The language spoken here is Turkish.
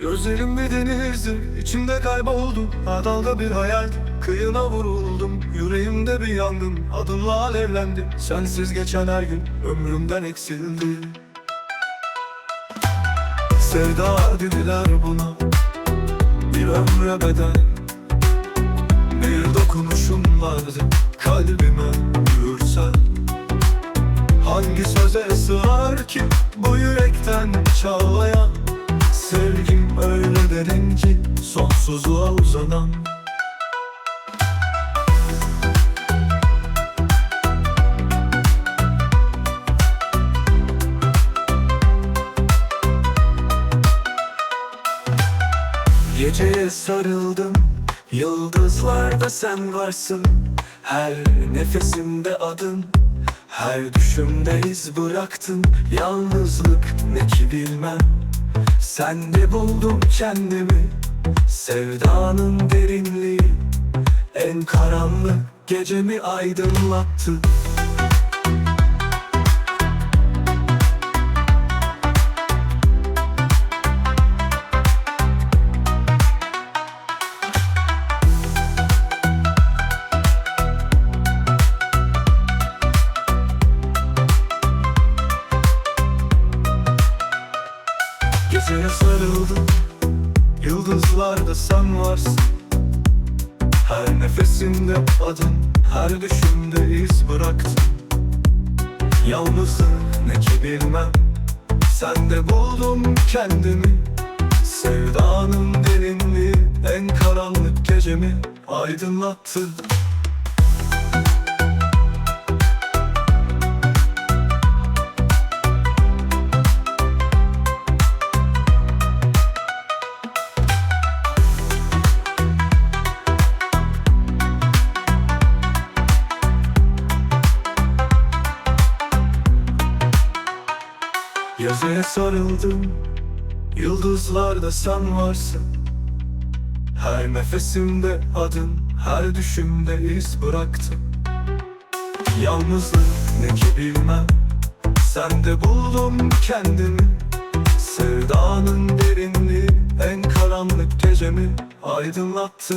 Gözlerim bir denizdi, içimde kayboldu Adalda bir hayal, kıyına vuruldum. Yüreğimde bir yangın, adımla alevlendi. Sensiz geçen her gün, ömrümden eksildi. Sevda dediler buna Bir ömre bedel. Bir dokunuşun vardı Kalbime yürsen Hangi söze sığar ki Bu yürekten Sevgim ki Sonsuzluğa uzanan. Geceye sarıldım Yıldızlarda sen varsın. Her nefesimde adın Her düşümde iz bıraktın. Yalnızlık ne ki bilmem Sende buldum kendimi Sevdanın derinliği. En karanlık gecemi aydınlattı Geceye sarıldım Yıldızlarda sen varsın. Her nefesimde adın Her düşümde iz bıraktın. Yalnızlık ne ki bilmem. Sende buldum kendimi. Sevdanın derinliği En karanlık gecemi aydınlattı Yazıya sarıldım. Yıldızlarda sen varsın. Her nefesimde adın Her düşümde iz bıraktın Yalnızlık ne ki bilmem. Sende buldum kendimi. Sevdanın derinliği En karanlık gecemi aydınlattı